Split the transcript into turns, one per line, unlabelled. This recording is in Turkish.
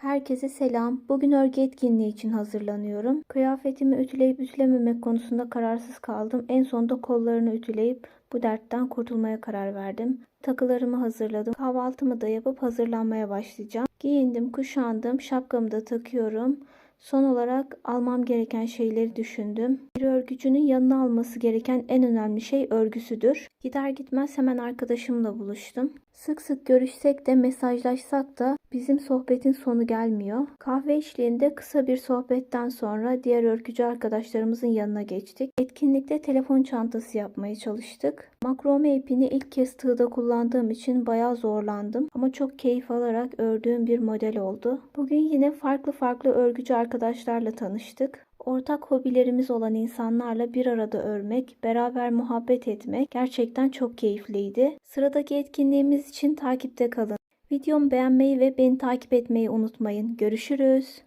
Herkese selam. Bugün örgü etkinliği için hazırlanıyorum. Kıyafetimi ütüleyip ütülememek konusunda kararsız kaldım. En sonunda kollarını ütüleyip bu dertten kurtulmaya karar verdim. Takılarımı hazırladım. Kahvaltımı da yapıp hazırlanmaya başlayacağım. Giyindim, kuşandım, şapkamı da takıyorum. Son olarak almam gereken şeyleri düşündüm. Bir örgücünün yanına alması gereken en önemli şey örgüsüdür. Gider gitmez hemen arkadaşımla buluştum. Sık sık görüşsek de mesajlaşsak da bizim sohbetin sonu gelmiyor. Kahve eşliğinde kısa bir sohbetten sonra diğer örgücü arkadaşlarımızın yanına geçtik. Etkinlikte telefon çantası yapmaya çalıştık. Makrome ipini ilk kez tığda kullandığım için bayağı zorlandım ama çok keyif alarak ördüğüm bir model oldu. Bugün yine farklı farklı örgücü arkadaşlarla tanıştık. Ortak hobilerimiz olan insanlarla bir arada örmek, beraber muhabbet etmek gerçekten çok keyifliydi. Sıradaki etkinliğimiz için takipte kalın. Videomu beğenmeyi ve beni takip etmeyi unutmayın. Görüşürüz.